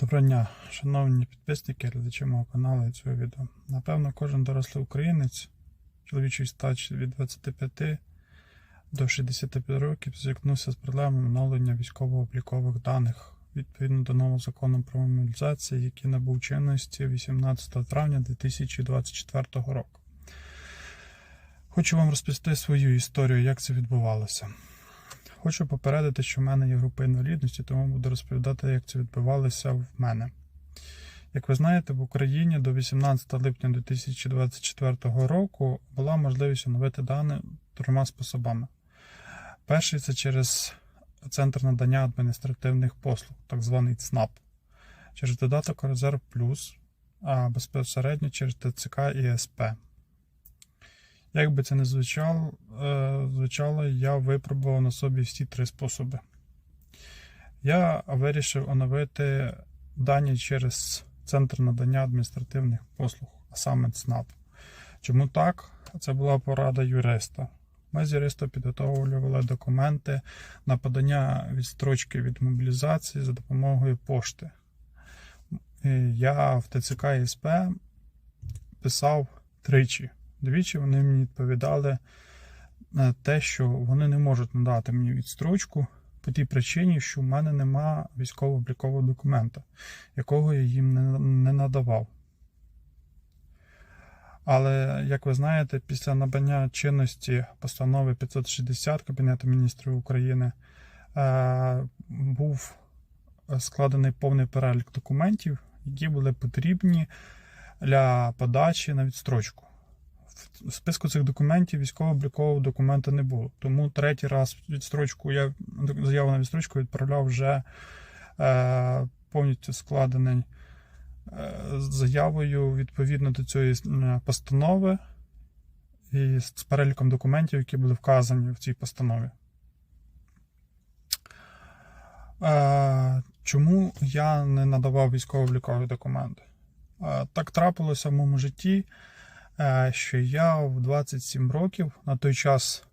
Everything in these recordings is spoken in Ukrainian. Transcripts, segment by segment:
Доброго дня, шановні підписники, глядачі мого каналу і цього відео. Напевно, кожен дорослий українець чоловічої статі від 25 до 65 років зіткнувся з проблемою оновлення військово-облікових даних відповідно до нового закону про мобілізацію, який набув чинності 18 травня 2024 року. Хочу вам розповісти свою історію, як це відбувалося. Хочу попередити, що в мене є група інвалідності, тому буду розповідати, як це відбувалося в мене. Як ви знаєте, в Україні до 18 липня 2024 року була можливість оновити дані трьома способами. Перший це через Центр надання адміністративних послуг, так званий ЦНАП, через додаток Резерв Плюс, а безпосередньо через ТЦК і СП. Як би це не звучало, е, звучало, я випробував на собі всі три способи. Я вирішив оновити дані через Центр надання адміністративних послуг, а саме ЦНАП. Чому так? Це була порада юриста. Ми з юристом підготовлювали документи на подання відстрочки від мобілізації за допомогою пошти. Я в ТЦК і СП писав тричі. Двічі вони мені відповідали на те, що вони не можуть надати мені відстрочку по тій причині, що в мене нема військово-облікового документа, якого я їм не, не надавав. Але, як ви знаєте, після набрання чинності постанови 560 Кабінету міністрів України е, був складений повний перелік документів, які були потрібні для подачі на відстрочку. В списку цих документів військово-облікового документа не було. Тому третій раз відстрочку я заяву на відстрочку відправляв вже е, повністю складений е, заявою відповідно до цієї е, постанови і з переліком документів, які були вказані в цій постанові. Е, чому я не надавав військово-облікові документи? Е, так трапилося в моєму житті що я в 27 років, на той час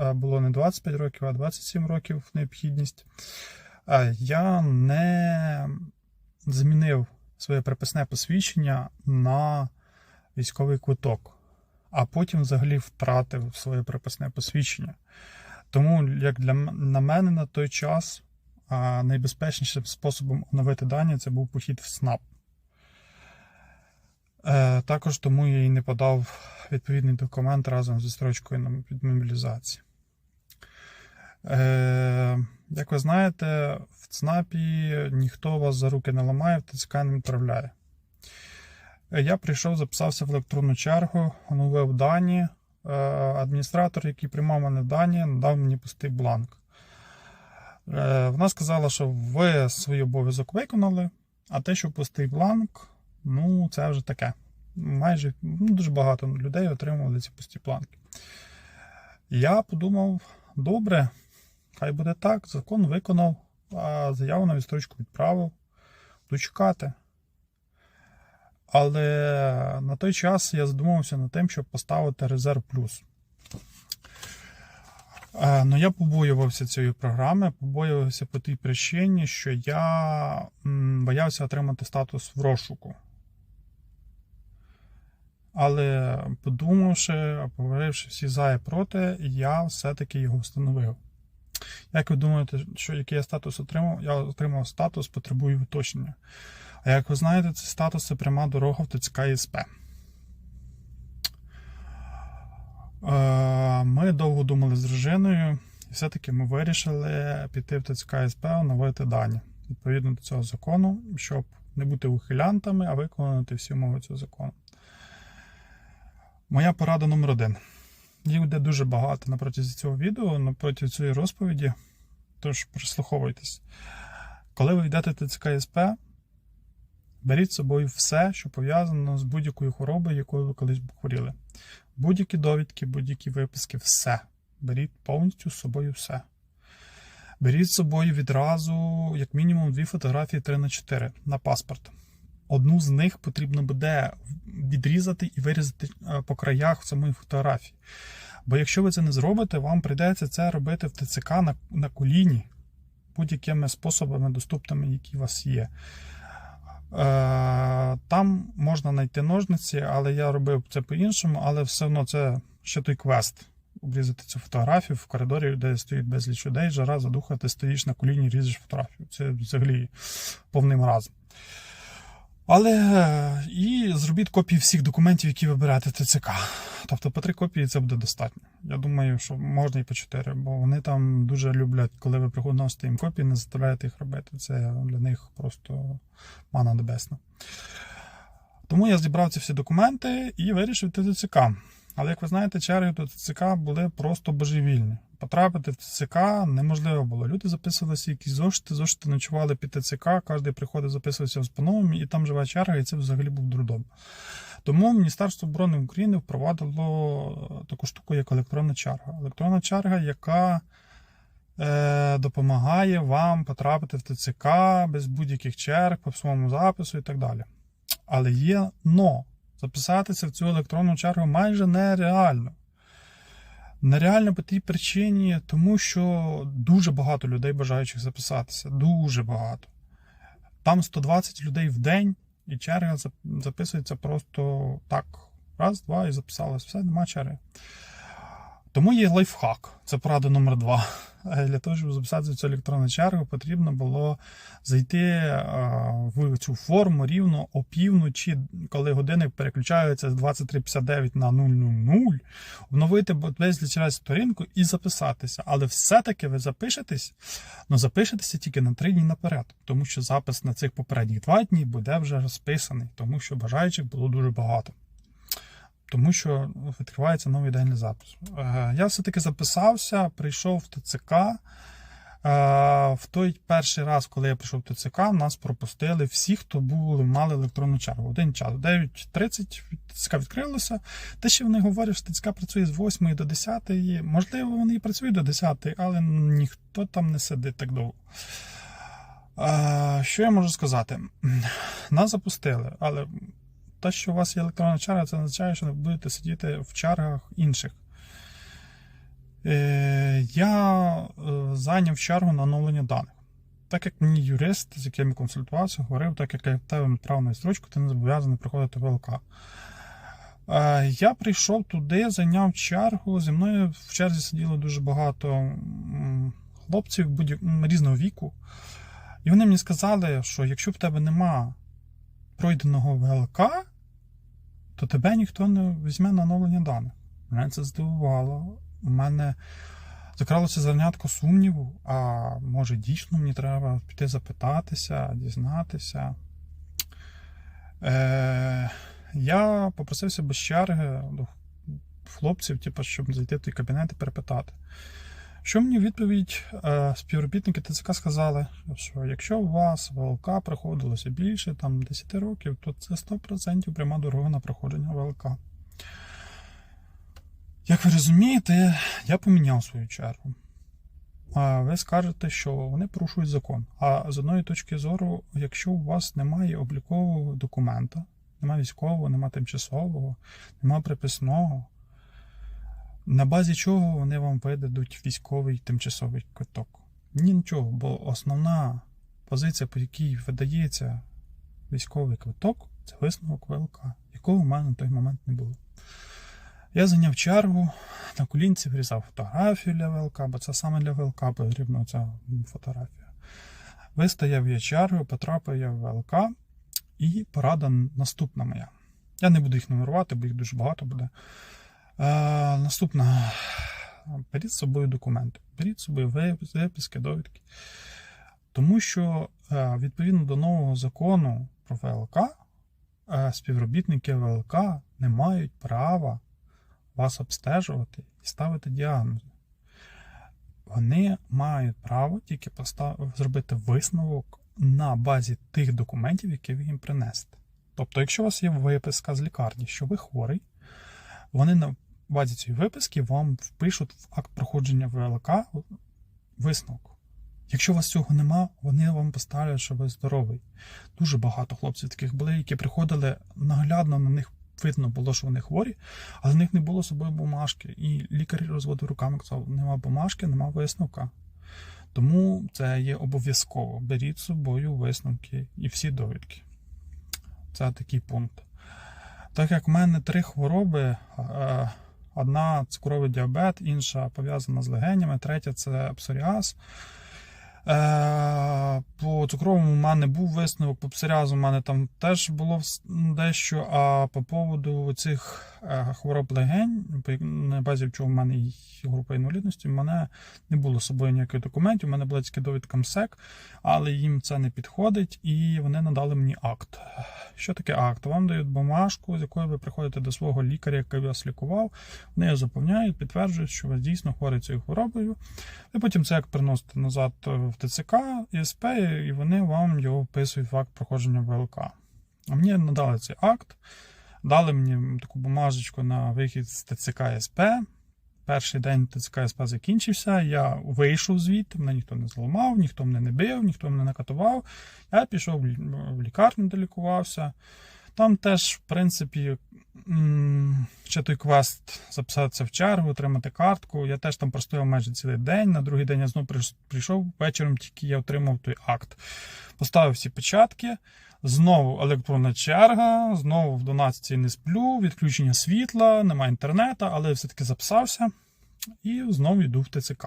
е, було не 25 років, а 27 років необхідність. е, Я не змінив своє приписне посвідчення на військовий квиток, а потім взагалі втратив своє приписне посвідчення. Тому, як для на мене на той час, найбезпечнішим способом оновити дані це був похід в СНАП. Е, Також тому я і не подав відповідний документ разом зі строчкою на від мобілізації. Е, Як ви знаєте, в ЦНАПі ніхто вас за руки не ламає, в ТЦК не відправляє. Е, Я прийшов, записався в електронну чергу, оновив дані. Адміністратор, який приймав мене дані, надав мені пустий бланк. Вона сказала, що ви свій обов'язок виконали, а те, що пустий бланк, Ну, це вже таке. Майже ну, дуже багато людей отримували ці пусті планки. Я подумав: добре, хай буде так, закон виконав, а заяву на відстрочку відправив. Буду чекати. Але на той час я задумався над тим, щоб поставити резерв плюс. Е, Ну, я побоювався цієї програми, побоювався по тій причині, що я боявся отримати статус в розшуку. Але подумавши, поговоривши всі за і проти, я все-таки його встановив. Як ви думаєте, що який я статус отримав? Я отримав статус потребую уточнення. А як ви знаєте, цей статус це пряма дорога в ТЦК і СП. Е, Ми довго думали з дружиною, і все-таки ми вирішили піти в ТЦК СП, оновити дані відповідно до цього закону, щоб не бути ухилянтами, а виконати всі умови цього закону. Моя порада номер один. Їх буде дуже багато на протязі цього відео, на протязі цієї розповіді. Тож прислуховуйтесь. Коли ви йдете ТЦК СП, беріть з собою все, що пов'язано з будь-якою хворобою, якою ви колись хворіли. Будь-які довідки, будь-які виписки, все. Беріть повністю з собою все. Беріть з собою відразу, як мінімум, дві фотографії 3 на 4 на паспорт. Одну з них потрібно буде відрізати і вирізати е, по краях самої фотографії. Бо якщо ви це не зробите, вам прийдеться це робити в ТЦК на, на коліні будь-якими способами, доступними, які у вас є. Е, Там можна знайти ножниці, але я робив це по-іншому, але все одно це ще той квест. Обрізати цю фотографію в коридорі, де стоїть безліч людей, жара, задуха, ти стоїш на коліні, різеш фотографію. Це взагалі повний маразм. Але е, і зробіть копії всіх документів, які ви берете ТЦК. Тобто по три копії це буде достатньо. Я думаю, що можна і по чотири, бо вони там дуже люблять, коли ви приносите їм копії, не заставляєте їх робити. Це для них просто мана небесна. Тому я зібрав ці всі документи і вирішив йти ТЦК. Але як ви знаєте, черги до ТЦК були просто божевільні. Потрапити в ТЦК неможливо було. Люди записувалися якісь зошити, зошити ночували під ТЦК, кожен приходив, записувався в спанові, і там жива черга, і це взагалі був дурдом. Тому Міністерство оборони України впровадило таку штуку, як електронна черга. Електронна черга, яка е, допомагає вам потрапити в ТЦК без будь-яких черг по своєму запису і так далі. Але є но. Записатися в цю електронну чергу майже нереально. Нереально по тій причині, тому що дуже багато людей бажаючих записатися. Дуже багато. Там 120 людей в день, і черга записується просто так. Раз, два і записалось. Все, нема черги. Тому є лайфхак. Це порада номер два. Е, Для того, щоб записатися в цю електронну чергу, потрібно було зайти е, в цю форму рівно опівночі, коли годинник переключається з 23.59 на 000, обновити безліч разів сторінку і записатися. Але все-таки ви запишетесь, але запишетеся тільки на три дні наперед, тому що запис на цих попередніх два дні буде вже розписаний, тому що бажаючих було дуже багато. Тому що відкривається новий день для запису. Е, Я все-таки записався, прийшов в ТЦК. Е, В той перший раз, коли я прийшов в ТЦК, нас пропустили всі, хто був, мали електронну чергу. Один час. 9.30 ТЦК відкрилося. Те, що вони говорять, що ТЦК працює з 8 до 10. Можливо, вони і працюють до 10, але ніхто там не сидить так довго. Е, Що я можу сказати? Нас запустили, але те, що у вас є електронна черга, це означає, що ви будете сидіти в чергах інших. Е, Я е, зайняв чергу на оновлення даних. Так як мені юрист, з яким я консультувався, говорив, так як я в тебе відправив на строчку, ти не зобов'язаний приходити в ВЛК. Е, Я прийшов туди, зайняв чергу. Зі мною в черзі сиділо дуже багато хлопців різного віку. І вони мені сказали, що якщо в тебе нема пройденого ВЛК, то тебе ніхто не візьме на оновлення даних. Мене це здивувало. У мене закралося зернятко сумніву, а може дійсно мені треба піти запитатися, дізнатися. Е, я попросився без черги до хлопців, типу, щоб зайти в той кабінет і перепитати. Що мені відповідь е, співробітники ТЦК сказали, що якщо у вас ВЛК проходилося більше там, 10 років, то це 100% пряма дорога на проходження ВЛК. Як ви розумієте, я поміняв свою чергу. Ви скажете, що вони порушують закон. А з одної точки зору, якщо у вас немає облікового документа, немає військового, немає тимчасового, немає приписного, на базі чого вони вам видадуть військовий тимчасовий квиток? Ні, нічого, бо основна позиція, по якій видається військовий квиток, це висновок ВЛК, якого в мене на той момент не було. Я зайняв чергу, на колінці врізав фотографію для ВЛК, бо це саме для ВЛК потрібна ця фотографія. Вистояв я чергу, потрапив я в ВЛК, і порада наступна моя. Я не буду їх нумерувати, бо їх дуже багато буде. Е, наступна. Беріть з собою документи. Беріть з собою випис- виписки, довідки. Тому що е, відповідно до нового закону про ВЛК, е, співробітники ВЛК не мають права вас обстежувати і ставити діагнози. Вони мають право тільки постав... зробити висновок на базі тих документів, які ви їм принесете. Тобто, якщо у вас є виписка з лікарні, що ви хворий, вони базі цієї виписки вам впишуть в акт проходження ВЛК висновок. Якщо у вас цього нема, вони вам поставлять, що ви здоровий. Дуже багато хлопців таких були, які приходили наглядно на них видно було, що вони хворі, але в них не було з собою бумажки. І лікар розводив руками казав, нема бумажки, нема висновка. Тому це є обов'язково. Беріть з собою висновки і всі довідки. Це такий пункт. Так як в мене три хвороби: е, одна цукровий діабет, інша пов'язана з легенями, третя це псоріаз. Е, По цукровому в мене був висновок, по псоріазу в мене там теж було дещо. А по поводу цих е, хвороб легень, на базі чого в мене група інвалідності, в мене не було з собою ніяких документів. У мене була тільки довідка МСЕК, але їм це не підходить, і вони надали мені акт. Що таке акт? Вам дають бумажку, з якою ви приходите до свого лікаря, який вас лікував. Вони його заповняють, підтверджують, що ви дійсно хворий цією хворобою. Ви потім це як приносите назад в ТЦК, ІСП, і вони вам його вписують в акт проходження ВЛК. А мені надали цей акт, дали мені таку бумажечку на вихід з ТЦК СП. Перший день ТЦК СП закінчився, я вийшов звідти, мене ніхто не зламав, ніхто мене не бив, ніхто мене не катував. Я пішов в лікарню, де лікувався. Там теж, в принципі, ще той квест записатися в чергу, отримати картку. Я теж там простояв майже цілий день. На другий день я знову прийшов вечором, тільки я отримав той акт. Поставив всі печатки. Знову електронна черга, знову в 12 не сплю, відключення світла, немає інтернету, але все-таки записався і знову йду в ТЦК.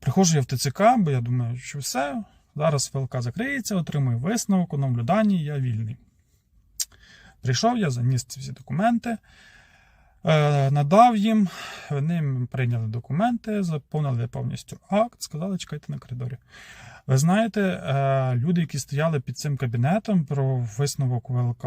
Приходжу я в ТЦК, бо я думаю, що все, зараз ВЛК закриється, отримую висновок, оновлю дані, я вільний. Прийшов я, заніс ці всі документи, е, надав їм, вони прийняли документи, заповнили повністю акт, сказали, чекайте на коридорі. Ви знаєте, е, люди, які стояли під цим кабінетом про висновок ВЛК,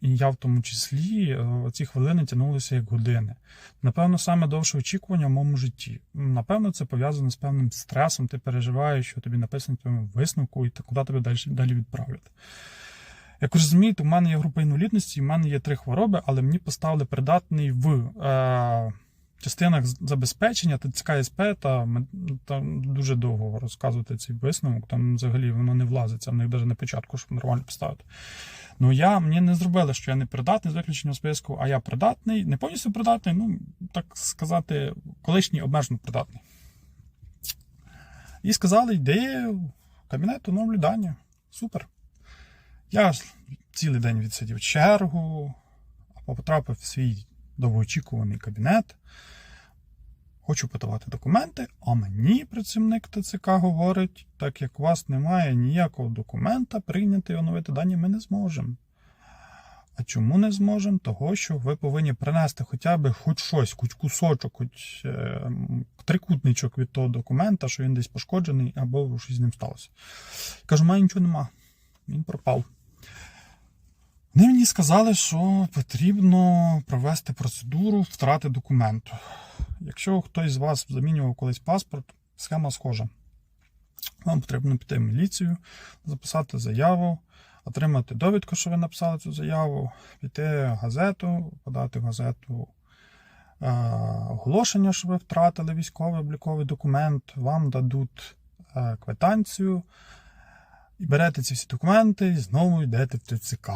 і я в тому числі, ці хвилини тягнулися як години. Напевно, саме довше очікування в моєму житті. Напевно, це пов'язано з певним стресом. Ти переживаєш, що тобі написано твоєму висновку, і куди тебе далі, далі відправлять. Як ви розумієте, у мене є група інвалідності, у мене є три хвороби, але мені поставили придатний в е, частинах забезпечення ТЦК СП, та там дуже довго розказувати цей висновок. Там взагалі воно не влазиться, в них навіть на початку, щоб нормально поставити. Ну я мені не зробили, що я не придатний з виключенням списку, а я придатний, не повністю придатний, ну так сказати, колишній обмежено придатний. І сказали, йди в кабінет оновлю. Супер. Я цілий день відсидів чергу, а потрапив в свій довгоочікуваний кабінет. Хочу подавати документи, а мені працівник ТЦК говорить, так як у вас немає ніякого документа, прийняти і оновити дані ми не зможемо. А чому не зможемо? Того, що ви повинні принести хоча б хоч щось, хоч кусочок, хоч е, трикутничок від того документа, що він десь пошкоджений або щось з ним сталося. Кажу, маю нічого нема. Він пропав. Вони мені сказали, що потрібно провести процедуру втрати документу. Якщо хтось з вас замінював колись паспорт, схема схожа. Вам потрібно піти в міліцію, записати заяву, отримати довідку, що ви написали цю заяву, піти в газету, подати в газету е, оголошення, що ви втратили військовий обліковий документ, вам дадуть е, квитанцію, і берете ці всі документи і знову йдете в ТЦК.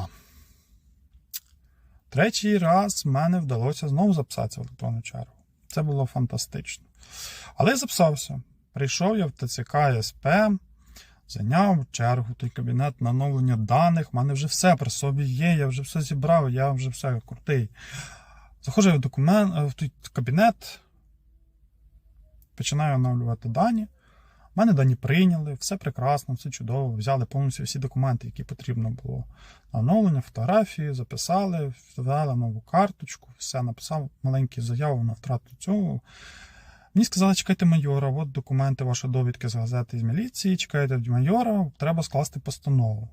Третій раз мене вдалося знову записатися в електронну чергу. Це було фантастично. Але я записався. Прийшов я в ТЦК СП, зайняв чергу, той кабінет на оновлення даних. У мене вже все при собі є, я вже все зібрав, я вже все крутий. Заходжу я в документ, в той кабінет, починаю оновлювати дані. Мене дані прийняли, все прекрасно, все чудово. Взяли повністю всі документи, які потрібно було оновлення, фотографії, записали, ввели нову карточку, все написав маленьку заяву на втрату цього. Мені сказали, чекайте майора, от документи, ваші довідки з газети з міліції, чекайте майора, треба скласти постанову.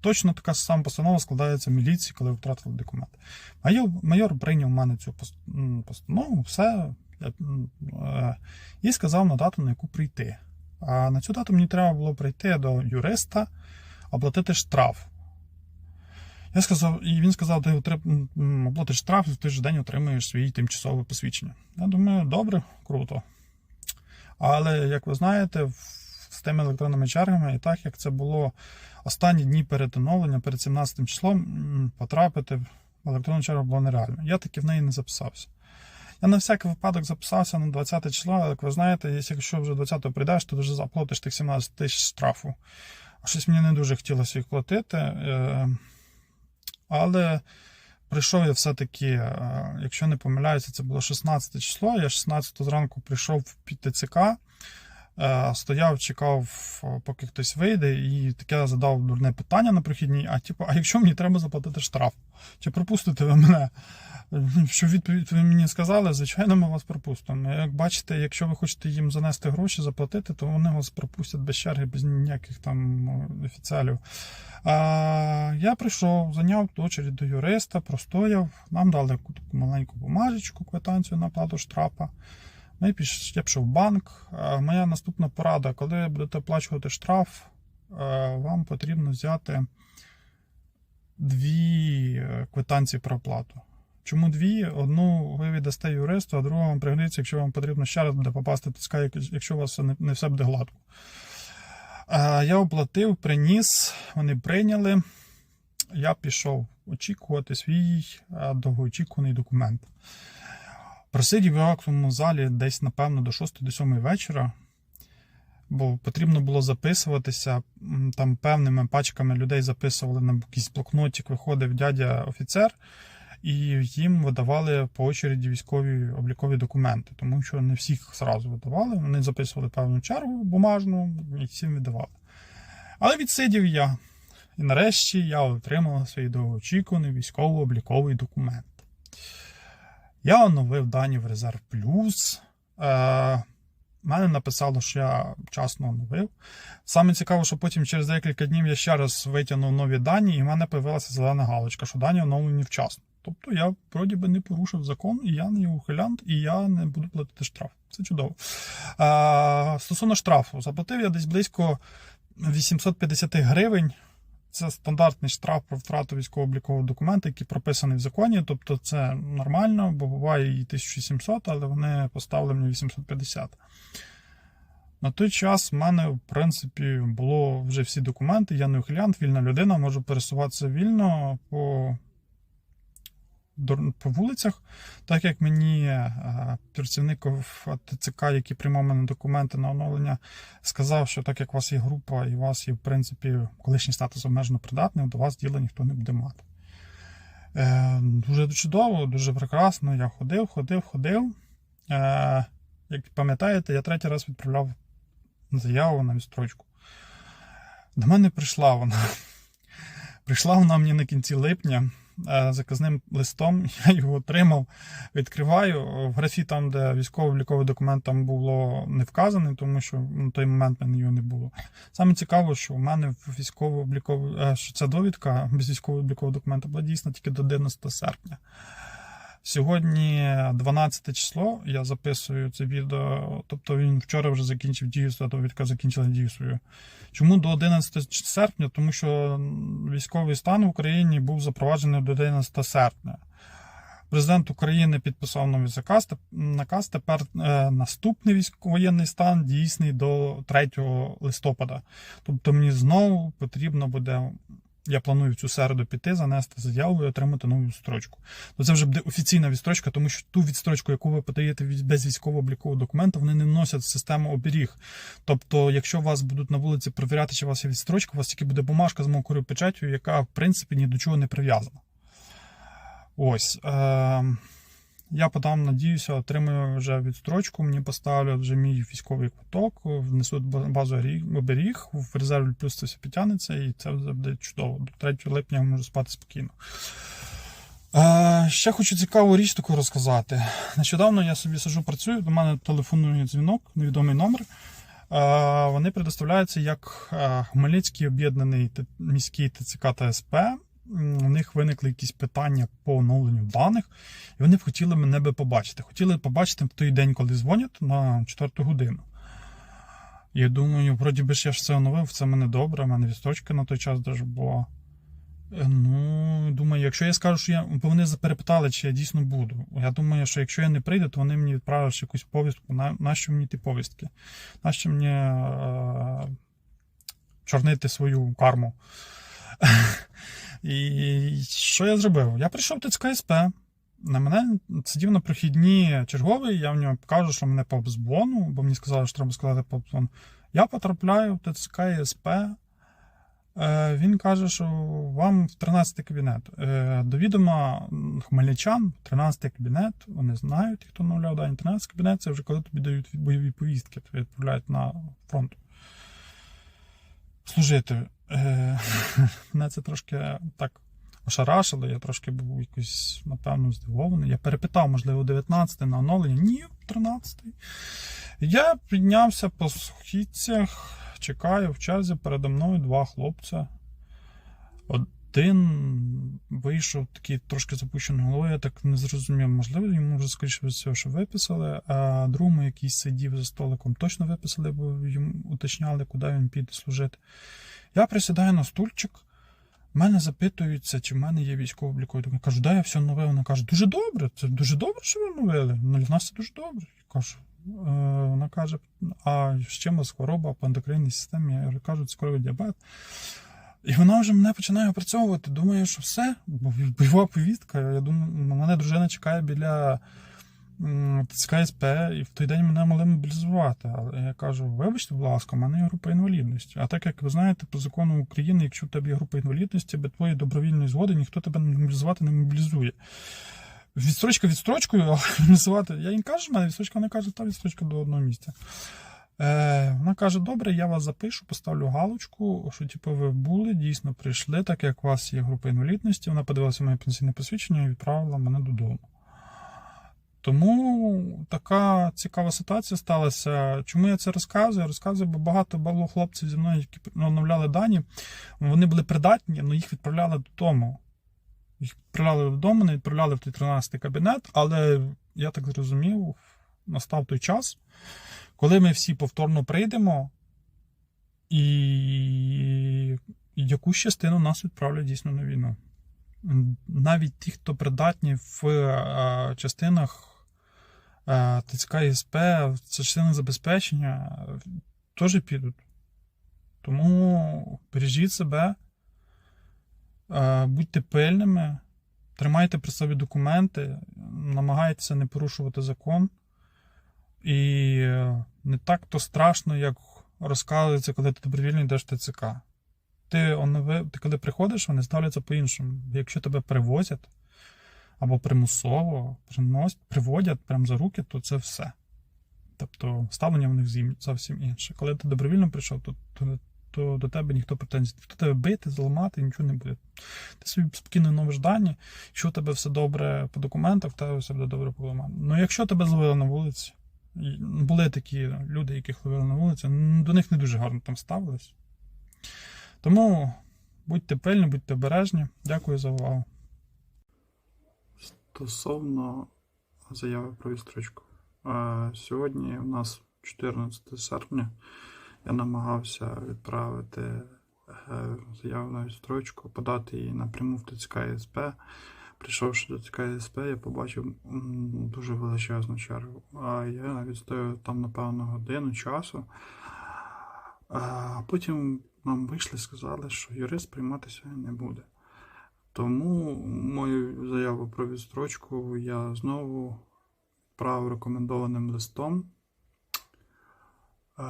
Точно така сама постанова складається в міліції, коли втратили документи. Майор, майор прийняв в мене цю постанову, все, е, і сказав на дату, на яку прийти. А на цю дату мені треба було прийти до юриста, оплатити штраф. Я сказав, і він сказав, ти оплатиш штраф, і в той же день отримаєш свій тимчасове посвідчення. Я думаю, добре, круто. Але, як ви знаєте, з тими електронними чергами, і так як це було останні дні перед оновленням, перед 17 числом, потрапити в електронну чергу було нереально. Я таки в неї не записався. Я на всякий випадок записався на 20 число, як ви знаєте, якщо вже 20-го прийдеш, то вже заплатиш тих 17 тисяч штрафу. Щось мені не дуже хотілося їх платити. Е, але прийшов я все-таки, е, якщо не помиляюся, це було 16 число. Я 16 зранку прийшов під ТЦК, стояв, чекав, е, поки хтось вийде, і таке задав дурне питання на прохідній: а типу, а якщо мені треба заплатити штраф? Чи пропустите ви мене? Що відповідь ви мені сказали, звичайно, ми вас пропустимо. Як бачите, якщо ви хочете їм занести гроші, заплатити, то вони вас пропустять без черги, без ніяких там ну, офіціалів. А, я прийшов, зайняв очередь до юриста, простояв, нам дали таку маленьку бумажечку, квитанцію на плату штрафа. Ми піш, я пішов в банк. Моя наступна порада, коли будете оплачувати штраф, вам потрібно взяти дві е, квитанції про оплату. Чому дві? Одну ви віддасте юристу, а другу вам пригодиться, якщо вам потрібно ще раз буде попасти ТСК, якщо у вас не, все буде гладко. Е, Я оплатив, приніс, вони прийняли. Я пішов очікувати свій е, довгоочікуваний документ. Просидів я в актовому залі десь, напевно, до 6-7 вечора, бо потрібно було записуватися. Там певними пачками людей записували на якийсь блокнотик, виходив дядя офіцер, і їм видавали по очереді військові облікові документи, тому що не всіх зразу видавали. Вони записували певну чергу бумажну і всім видавали. Але відсидів я. І нарешті я отримав свій довгоочікуваний військово-обліковий документ. Я оновив дані в Резерв Плюс. Е, мене написало, що я вчасно оновив. Саме цікаво, що потім через декілька днів я ще раз витягнув нові дані, і в мене появилася зелена галочка, що дані оновлені вчасно. Тобто я вроді би не порушив закон, і я не ухилянт, і я не буду платити штраф. Це чудово. А, стосовно штрафу, заплатив я десь близько 850 гривень. Це стандартний штраф про втрату військово-облікового документа, який прописаний в законі. Тобто це нормально, бо буває і 1700, але вони поставили мені 850. На той час в мене, в принципі, було вже всі документи. Я не ухилянт, вільна людина, можу пересуватися вільно по, по вулицях. Так як мені е, працівник ТЦК, який приймав мене документи на оновлення, сказав, що так як у вас є група і у вас є, в принципі, колишній статус обмежено придатний, до вас діла ніхто не буде мати. Е, дуже чудово, дуже прекрасно. Я ходив, ходив, ходив. Е, як пам'ятаєте, я третій раз відправляв заяву на відстрочку. До мене прийшла вона. Прийшла вона мені на кінці липня заказним листом. Я його отримав, відкриваю. В графі, там, де військово-обліковий документ там було не вказаний, тому що на той момент мене його не було. Саме цікаво, що в мене військово-обліковий, е, що ця довідка без військово-облікового документа була дійсно тільки до 11 серпня. Сьогодні 12 число, я записую це відео, тобто він вчора вже закінчив дію, довідка закінчила дію свою. Чому до 11 серпня? Тому що військовий стан в Україні був запроваджений до 11 серпня. Президент України підписав новий заказ. наказ. Тепер е, наступний військовоєнний стан дійсний до 3 листопада. Тобто мені знову потрібно буде. Я планую в цю середу піти, занести заяву і отримати нову відстрочку. То це вже буде офіційна відстрочка, тому що ту відстрочку, яку ви подаєте без військово-облікового документу, вони не вносять в систему оберіг. Тобто, якщо вас будуть на вулиці перевіряти, чи у вас є відстрочка, у вас тільки буде бумажка з мокрою печаттю, яка в принципі ні до чого не прив'язана. Ось. Е- я подам, надіюся, отримаю вже відстрочку. Мені поставлять вже мій військовий квиток, внесуть базу оберіг, в резерві плюс це все підтягнеться, і це буде чудово. До 3 липня я можу спати спокійно. Е, ще хочу цікаву річ таку розказати. Нещодавно я собі сижу, працюю, до мене телефонує дзвінок, невідомий номер. Е, вони предоставляються як е, Хмельницький об'єднаний міський ТЦК та СП. У них виникли якісь питання по оновленню даних, і вони б хотіли мене би побачити. Хотіли побачити в той день, коли дзвонять на 4 годину. Я думаю, вроді би ж я ж це оновив, це мене добре, в мене відстрочка на той час даже була. Е, Ну, думаю, якщо я скажу, що я. Бо вони перепитали, чи я дійсно буду. Я думаю, що якщо я не прийду, то вони мені відправлять ще якусь повістку. На, нащо мені ті повістки? Нащо мені е, чорнити свою карму? І що я зробив? Я прийшов в ТЦК СП. На мене сидів на прохідні черговий, я в нього кажу, що мене по обзвону, бо мені сказали, що треба сказати по обзвону. Я потрапляю в ТЦК СП. Е, Він каже, що вам в 13 кабінет. Е, До відома хмельничан, 13 кабінет, вони знають, хто оновляв дані. 13 кабінет це вже коли тобі дають бойові повістки, тобі відправляють на фронт. Служити. Е, Мене це трошки так ошарашило, я трошки був якось, напевно, здивований. Я перепитав, можливо, 19 на оновлення. Ні, 13. Я піднявся по східцях, чекаю в черзі передо мною два хлопця. Один вийшов такий трошки запущений головою, я так не зрозумів, можливо, йому вже скоріше всього, що виписали, а другому, який сидів за столиком, точно виписали, бо йому уточняли, куди він піде служити. Я присідаю на стульчик, мене запитуються, чи в мене є військовий обліковий документ. Кажу, да, я все нове. Вона каже, дуже добре, це дуже добре, що ви новили. Ну, для нас це дуже добре. Я кажу, е, вона каже, а з чим у вас хвороба по ендокринній системі? Я кажу, цукровий діабет. І вона вже мене починає опрацьовувати. Думаю, що все, бо бойова повістка. Я думаю, мене дружина чекає біля ТЦК СП, і в той день мене могли мобілізувати. Але я кажу: вибачте, будь ласка, у мене є група інвалідності. А так як ви знаєте, по закону України, якщо в тебе є група інвалідності, без твоєї добровільної згоди ніхто тебе мобілізувати не мобілізує. Відстрочка відстрочкою, мобілізувати. Я їм кажу, в мене відстрочка, вона каже, та відстрочка до одного місця. Е, вона каже: добре, я вас запишу, поставлю галочку, що типу, ви були, дійсно прийшли, так як у вас є група інвалідності. Вона подивилася моє пенсійне посвідчення і відправила мене додому. Тому така цікава ситуація сталася. Чому я це розказую? Розказую, бо багато було хлопців зі мною, які оновляли дані. Вони були придатні, але їх відправляли додому. Їх відправляли додому, не відправляли в той 13 кабінет, але я так зрозумів, настав той час, коли ми всі повторно прийдемо, і якусь частину нас відправлять дійсно на війну. Навіть ті, хто придатні в е, частинах е, ТЦК і СП, в частинах забезпечення, е, теж підуть. Тому бережіть себе, будьте пильними, тримайте при собі документи, намагайтеся не порушувати закон. І не так то страшно, як розказується, коли ти добровільно йдеш в ТЦК. Ти, ти коли приходиш, вони ставляться по-іншому. Якщо тебе привозять або примусово приносять, приводять прямо за руки, то це все. Тобто ставлення в них зовсім інше. Коли ти добровільно прийшов, то, то, то до тебе ніхто претензій. Ніхто тебе бити, зламати, нічого не буде. Ти собі спокійно нове жданні, якщо у тебе все добре по документах, в тебе все буде добре по документах. Ну якщо тебе зловили на вулиці, були такі люди, яких ловили на вулиці, до них не дуже гарно там ставились. Тому будьте пильні, будьте обережні. Дякую за увагу. Стосовно заяви про відстрочку. Е, Сьогодні у нас 14 серпня. Я намагався відправити е, заяву на відстрочку, подати її напряму в ТЦК СП. Прийшовши до ТЦК СП, я побачив дуже величезну чергу. А я відстояв там, напевно, годину часу. А потім нам вийшли сказали, що юрист прийматися не буде. Тому мою заяву про відстрочку я знову відправив рекомендованим листом е,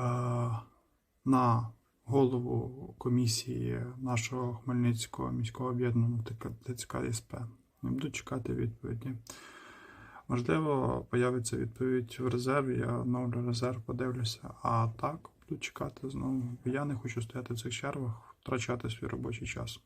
на голову комісії нашого Хмельницького міського об'єднаного ТЦК СП. Не буду чекати відповіді. Можливо, появиться відповідь в резерві, я оновлю резерв, подивлюся. А так, чекати знову. Я не хочу стояти в цих червах, втрачати свій робочий час.